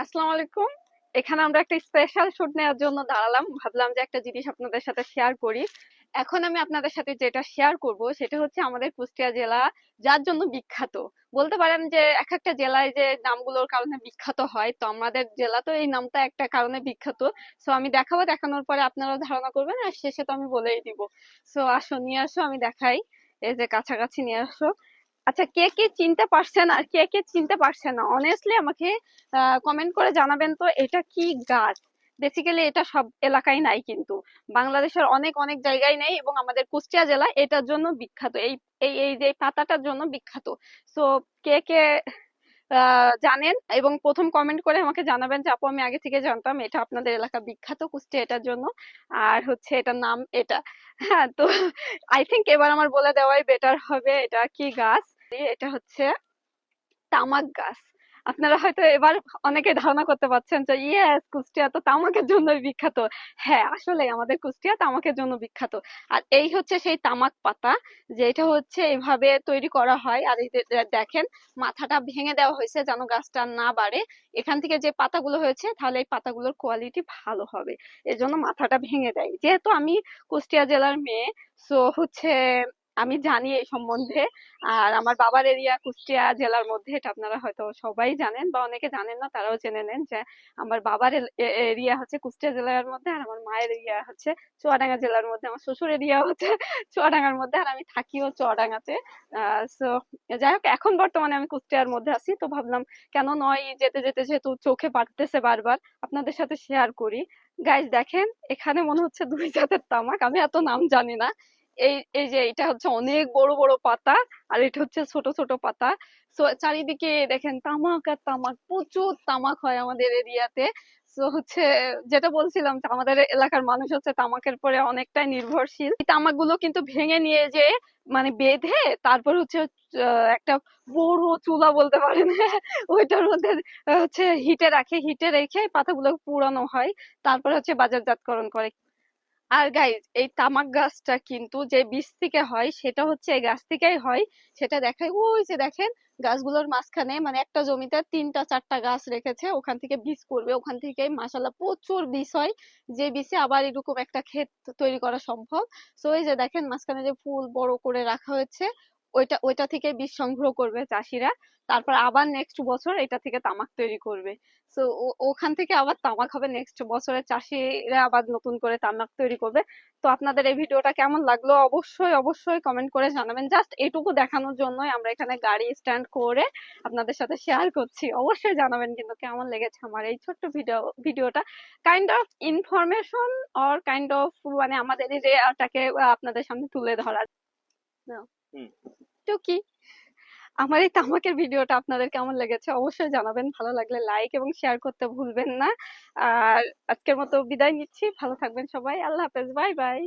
আসসালামু আলাইকুম। এখানে আমরা একটা স্পেশাল শুট নেওয়ার জন্য দাঁড়ালাম। ভাবলাম যে একটা জিনিস আপনাদের সাথে শেয়ার করি। এখন আমি আপনাদের সাথে যেটা শেয়ার করব, সেটা হচ্ছে আমাদের কুষ্টিয়া জেলা, যার জন্য বিখ্যাত। বলতে পারেন যে এক একটা জেলায় যে নামগুলোর কারণে বিখ্যাত হয়, তো আমাদের জেলা তো এই নামটা একটা কারণে বিখ্যাত। সো আমি দেখাবো, দেখানোর পরে আপনারাও ধারণা করবেন, আর শেষে তো আমি বলেই দিব। সো আসো, নিয়ে আসো, আমি দেখাই। এই যে কাছাকাছি নিয়ে আসো। আচ্ছা কে কে চিনতে পারছেন আর কে কে চিনতে পারছেন না? অনেস্টলি আমাকে কমেন্ট করে জানাবেন তো এটা কি গাছ? বেসিক্যালি এটা সব এলাকায় নাই কিন্তু। বাংলাদেশের অনেক অনেক জায়গায় নেই এবং আমাদের কুষ্টিয়া জেলা এটার জন্য বিখ্যাত। এই এই এই যে পাতাটার জন্য বিখ্যাত। সো কে কে জানেন এবং প্রথম কমেন্ট করে আমাকে জানাবেন যে, আপু, আমি আগে থেকে জানতাম এটা আপনাদের এলাকা বিখ্যাত কুষ্টিয়া এটার জন্য। আর হচ্ছে এটার নাম এটা। হ্যাঁ তো আই থিংক এবার আমার বলে দেওয়াই বেটার হবে এটা কি গাছ? এটা হচ্ছে তামাক গাছ। আপনারা হয়তো এবার অনেকে ধারণা করতে পারছেন যে, ইয়েস, কুষ্টিয়া তো তামাকের জন্য বিখ্যাত। হ্যাঁ আসলে আমাদের কুষ্টিয়া তামাকের জন্য বিখ্যাত। আর এই হচ্ছে সেই তামাক পাতা, যেটা হচ্ছে এভাবে তৈরি করা হয়। আর দেখেন, মাথাটা ভেঙে দেওয়া হয়েছে যেন গাছটা না বাড়ে। এখান থেকে যে পাতাগুলো হয়েছে, তাহলে এই পাতাগুলোর কোয়ালিটি ভালো হবে। এজন্য মাথাটা ভেঙে দেয়। যেহেতু আমি কুষ্টিয়া জেলার মেয়ে সো হচ্ছে আমি জানি এই সম্বন্ধে। আর আমার বাবার এরিয়া কুষ্টিয়া জেলার মধ্যে, এটা আপনারা হয়তো সবাই জানেন বা অনেকে জানেন না, তারাও জেনে নেন যে আমার বাবার এরিয়া হচ্ছে কুষ্টিয়া জেলার মধ্যে আর আমার মায়ের এরিয়া হচ্ছে চুয়াডাঙ্গা জেলার মধ্যে। আমার শ্বশুর এরিয়া হচ্ছে চুয়াডাঙ্গার মধ্যে আর আমি থাকিও চুয়াডাঙ্গাতে। সো, যাই হোক, এখন বর্তমানে আমি কুষ্টিয়ার মধ্যে আছি। তো ভাবলাম, কেন নয় যেতে যেতে যেহেতু চোখে পাঠতেছে বারবার, আপনাদের সাথে শেয়ার করি। গাইজ দেখেন, এখানে মনে হচ্ছে দুই জাতের তামাক, আমি এত নাম জানি না। এই এই যে এটা হচ্ছে অনেক বড় বড় পাতা আর এটা হচ্ছে ছোট ছোট পাতা। সো চারিদিকে দেখেন তামাক আর তামাক, প্রচুর তামাক হয় আমাদের এরিয়াতে। সো হচ্ছে যেটা বলছিলাম যে আমাদের এলাকার মানুষ হচ্ছে তামাকের পরে অনেকটাই নির্ভরশীল। এই তামাকগুলো কিন্তু ভেঙে নিয়ে যে মানে বেঁধে তারপর হচ্ছে একটা বড় চুলা বলতে পারেন। ওইটার মধ্যে, হচ্ছে হিটে রাখে, হিটে রেখে পাতাগুলো পুরানো হয়। তারপর হচ্ছে বাজারজাতকরণ করে। আর গাইজ এই তামাক গাছটা কিন্তু যে বীজ থেকে হয়, সেটা হচ্ছে এই গাছ থেকেই হয়। সেটা দেখায় ওই যে দেখেন, গাছগুলোর মাঝখানে মানে একটা জমিতে তিনটা, চারটা গাছ রেখেছে, ওখান থেকে বীজ করবে ওখান থেকে মাসাল্লাহ প্রচুর বীজ হয়। যে বীজে আবার এরকম একটা ক্ষেত তৈরি করা সম্ভব। তো এই যে দেখেন, মাঝখানে যে ফুল বড় করে রাখা হয়েছে ওইটা ওইটা থেকে বীজ সংগ্রহ করবে চাষিরা। তারপর আবার নেক্সট বছর এটা থেকে তামাক তৈরি করবে। সো ওখান থেকে আবার তামাক হবে নেক্সট বছরে চাষিরা আবার নতুন করে তামাক তৈরি করবে। তো আপনাদের এই ভিডিওটা কেমন লাগল অবশ্যই অবশ্যই কমেন্ট করে জানাবেন। জাস্ট এটুকু দেখানোর জন্যই আমরা এখানে গাড়ি স্ট্যান্ড করে আপনাদের সাথে শেয়ার করছি। অবশ্যই জানাবেন কিন্তু কেমন লেগেছে আমার এই ছোট্ট ভিডিও ভিডিওটা। Kind of information or kind of মানে আমাদের এই এটাকে আপনাদের সামনে তুলে ধরার। হুম। তো কি? আমার এই তামাকের ভিডিওটা আপনাদের কেমন লেগেছে অবশ্যই জানাবেন। ভালো লাগলে লাইক এবং শেয়ার করতে ভুলবেন না। আর আজকের মতো বিদায় নিচ্ছি। ভালো থাকবেন সবাই। আল্লাহ হাফেজ। Bye bye.